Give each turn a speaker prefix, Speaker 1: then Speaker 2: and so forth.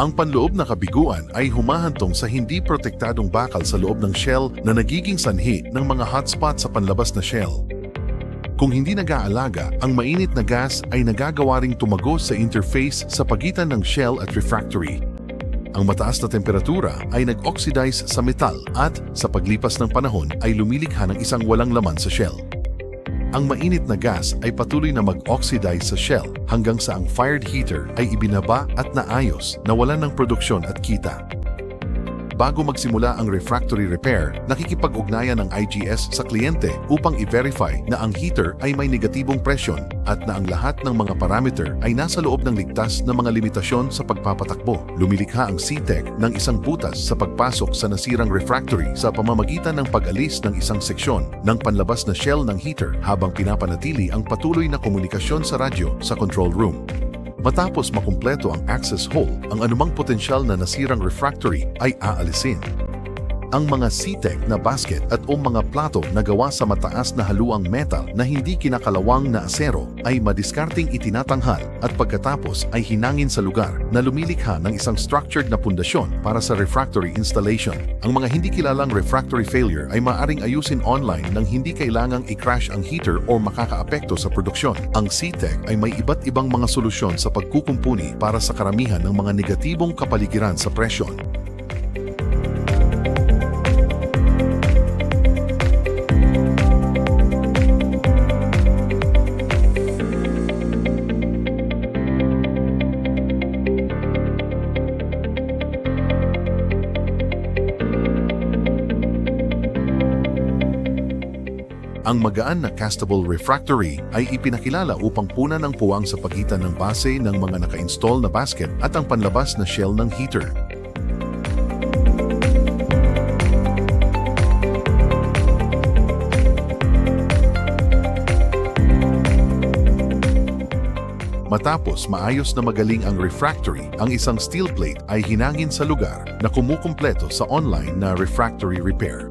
Speaker 1: Ang panloob na kabiguan ay humahantong sa hindi protektadong bakal sa loob ng shell na nagiging sanhi ng mga hotspot sa panlabas na shell. Kung hindi nag-aalaga, ang mainit na gas ay nagagawa ring tumagos sa interface sa pagitan ng shell at refractory. Ang mataas na temperatura ay nag-oxidize sa metal at sa paglipas ng panahon ay lumilikha ng isang walang laman sa shell. Ang mainit na gas ay patuloy na mag-oxidize sa shell hanggang sa ang fired heater ay ibinaba at naayos na wala ng produksyon at kita. Bago magsimula ang refractory repair, nakikipag-ugnayan ng IGS sa kliyente upang i-verify na ang heater ay may negatibong presyon at na ang lahat ng mga parameter ay nasa loob ng ligtas na mga limitasyon sa pagpapatakbo. Lumilikha ang CTEC ng isang butas sa pagpasok sa nasirang refractory sa pamamagitan ng pag-alis ng isang seksyon ng panlabas na shell ng heater habang pinapanatili ang patuloy na komunikasyon sa radyo sa control room. Matapos makumpleto ang access hole, ang anumang potensyal na nasirang refractory ay aalisin. Ang mga CTEC na basket at o mga plato na gawa sa mataas na haluang metal na hindi kinakalawang na asero ay madiskarting itinatanghal at pagkatapos ay hinangin sa lugar na lumilikha ng isang structured na pundasyon para sa refractory installation. Ang mga hindi kilalang refractory failure ay maaring ayusin online nang hindi kailangang i-crash ang heater o makakaapekto sa produksyon. Ang CTEC ay may iba't ibang mga solusyon sa pagkukumpuni para sa karamihan ng mga negatibong kapaligiran sa presyon. Ang magaan na castable refractory ay ipinakilala upang punan ang puwang sa pagitan ng base ng mga naka-install na basket at ang panlabas na shell ng heater. Matapos maayos na magaling ang refractory, ang isang steel plate ay hinangin sa lugar na kumukumpleto sa online na refractory repair.